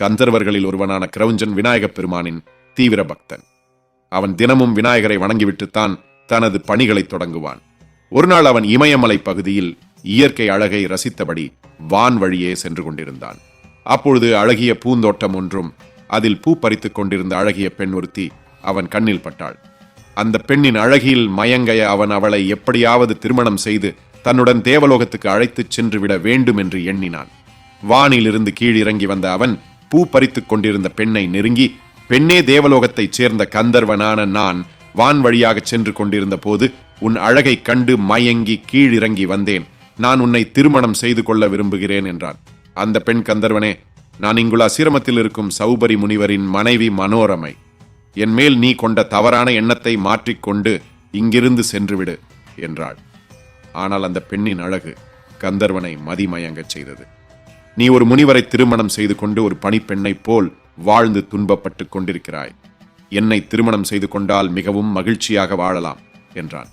கந்தர்வர்களில் ஒருவனான கிரௌஞ்சன் விநாயகப் பெருமானின் தீவிர பக்தன். அவன் தினமும் விநாயகரை வணங்கிவிட்டுத்தான் தனது பணிகளை தொடங்குவான். ஒருநாள் அவன் இமயமலை பகுதியில் இயற்கை அழகை ரசித்தபடி வான் வழியே சென்று கொண்டிருந்தான். அப்பொழுது அழகிய பூந்தோட்டம் ஒன்றும் அதில் பூ பறித்துக் கொண்டிருந்த அழகிய பெண் ஒருத்தி அவன் கண்ணில் பட்டாள். அந்த பெண்ணின் அழகியில் மயங்கைய அவன் அவளை எப்படியாவது திருமணம் செய்து தன்னுடன் தேவலோகத்துக்கு அழைத்துச் சென்று விட வேண்டும் என்று எண்ணினான். வானிலிருந்து கீழிறங்கி வந்த அவன் பூ பறித்துக் கொண்டிருந்த பெண்ணை நெருங்கி பெண்ணே தேவலோகத்தைச் சேர்ந்த கந்தர்வனான நான் வான் வழியாகச் சென்று கொண்டிருந்த போது உன் அழகைக் கண்டு மயங்கி கீழிறங்கி வந்தேன். நான் உன்னை திருமணம் செய்து கொள்ள விரும்புகிறேன் என்றான். அந்த பெண் கந்தர்வனே நான் இங்குள்ள அசிரமத்தில் இருக்கும் சௌபரி முனிவரின் மனைவி மனோரமை. என் மேல் நீ கொண்ட தவறான எண்ணத்தை மாற்றிக்கொண்டு இங்கிருந்து சென்றுவிடு என்றாள். ஆனால் அந்த பெண்ணின் அழகு கந்தர்வனை மதிமயங்கச் செய்தது. நீ ஒரு முனிவரை திருமணம் செய்து கொண்டு ஒரு பணிப்பெண்ணைப் போல் வாழ்ந்து துன்பப்பட்டுக் கொண்டிருக்கிறாய். என்னை திருமணம் செய்து கொண்டால் மிகவும் மகிழ்ச்சியாக வாழலாம் என்றான்.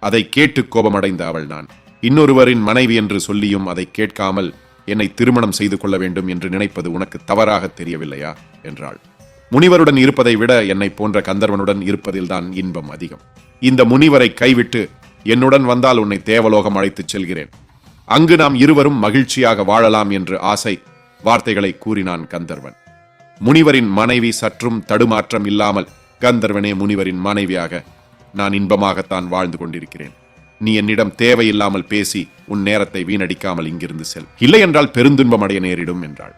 அதை கேட்டு கோபமடைந்த அவள் நான். இன்னொருவரின் மனைவி என்று சொல்லியும் அதை கேட்காமல் என்னை திருமணம் செய்து கொள்ள வேண்டும் என்று நினைப்பது உனக்கு தவறாக தெரியவில்லையா? என்றாள். முனிவருடன் இருப்பதை விட என்னை போன்ற கந்தர்வனுடன் இருப்பதில்தான் இன்பம் அதிகம். இந்த முனிவரை கைவிட்டு என்னுடன் வந்தால் உன்னை தேவலோகம் அழைத்துச் செல்கிறேன். அங்கு நாம் இருவரும் மகிழ்ச்சியாக வாழலாம் என்று ஆசை வார்த்தைகளை கூறினான் கந்தர்வன். முனிவரின் மனைவி சற்றும் தடுமாற்றம் இல்லாமல் கந்தர்வனே முனிவரின் மனைவியாக நான் இன்பமாகத்தான் வாழ்ந்து கொண்டிருக்கிறேன். நீ என்னிடம் தேவையில்லாமல் பேசி உன் நேரத்தை வீணடிக்காமல் இங்கிருந்து செல். இல்லை என்றால் பெருந்துன்பம் அடைய நேரிடும் என்றாள்.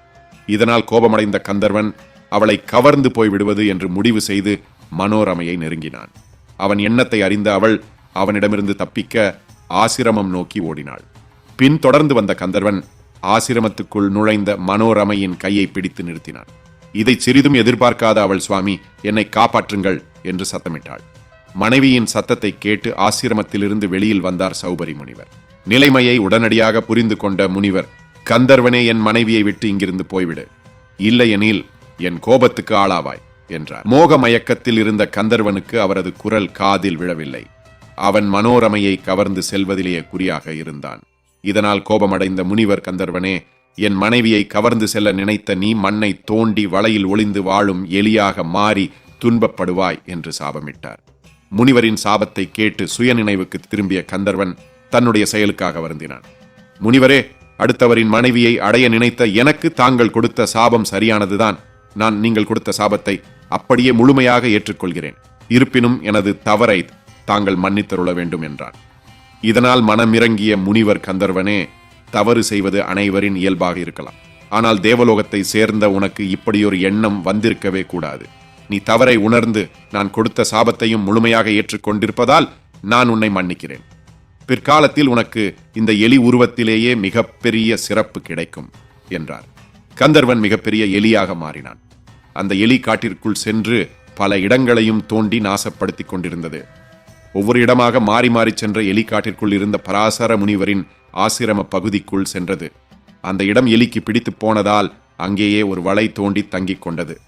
இதனால் கோபமடைந்த கந்தர்வன் அவளை கவர்ந்து போய்விடுவது என்று முடிவு செய்து மனோரமையை நெருங்கினான். அவன் எண்ணத்தை அறிந்த அவள் அவனிடமிருந்து தப்பிக்க ஆசிரமம் நோக்கி ஓடினாள். பின் தொடர்ந்து வந்த கந்தர்வன் ஆசிரமத்துக்குள் நுழைந்த மனோரமையின் கையை பிடித்து நிறுத்தினான். இதை சிறிதும் எதிர்பார்க்காத அவள் சுவாமி என்னை காப்பாற்றுங்கள் என்று சத்தமிட்டாள். மனைவியின் சத்தத்தை கேட்டு ஆசிரமத்திலிருந்து வெளியில் வந்தார் சௌபரி முனிவர். நிலைமையை உடனடியாக புரிந்து கொண்ட முனிவர் கந்தர்வனே என் மனைவியை விட்டு இங்கிருந்து போய்விடு. இல்லையெனில் என் கோபத்துக்கு ஆளாவாய் என்றார். மோக மயக்கத்தில் இருந்த கந்தர்வனுக்கு அவரது குரல் காதில் விழவில்லை. அவன் மனோரமையை கவர்ந்து செல்வதிலேயே குறியாக இருந்தான். இதனால் கோபமடைந்த முனிவர் கந்தர்வனே என் மனைவியை கவர்ந்து செல்ல நினைத்த நீ மண்ணை தோண்டி வலையில் ஒளிந்து வாழும் எலியாக மாறி துன்பப்படுவாய் என்று சாபமிட்டார். முனிவரின் சாபத்தை கேட்டு சுயநினைவுக்கு திரும்பிய கந்தர்வன் தன்னுடைய செயலுக்காக வருந்தினான். முனிவரே அடுத்தவரின் மனைவியை அடைய நினைத்த எனக்கு தாங்கள் கொடுத்த சாபம் சரியானதுதான். நான் நீங்கள் கொடுத்த சாபத்தை அப்படியே முழுமையாக ஏற்றுக்கொள்கிறேன். இருப்பினும் எனது தவறை தாங்கள் மன்னித்தருள வேண்டும் என்றான். இதனால் மனமிறங்கிய முனிவர் கந்தர்வனே தவறு செய்வது அனைவரின் இயல்பாக இருக்கலாம். ஆனால் தேவலோகத்தை சேர்ந்த உனக்கு இப்படியொரு எண்ணம் வந்திருக்கவே கூடாது. நீ தவறை உணர்ந்து நான் கொடுத்த சாபத்தையும் முழுமையாக ஏற்றுக்கொண்டிருப்பதால் நான் உன்னை மன்னிக்கிறேன். பிற்காலத்தில் உனக்கு இந்த எலி உருவத்திலேயே மிகப்பெரிய சிறப்பு கிடைக்கும் என்றார். கந்தர்வன் மிகப்பெரிய எலியாக மாறினான். அந்த எலி காட்டிற்குள் சென்று பல இடங்களையும் தோண்டி நாசப்படுத்திக் கொண்டிருந்தது. ஒவ்வொரு இடமாக மாறி மாறி சென்ற எலிக்காட்டிற்குள் இருந்த பராசர முனிவரின் ஆசிரம பகுதிக்குள் சென்றது. அந்த இடம் எலிக்கு பிடித்து போனதால் அங்கேயே ஒரு வலை தோண்டி தங்கிக் கொண்டது.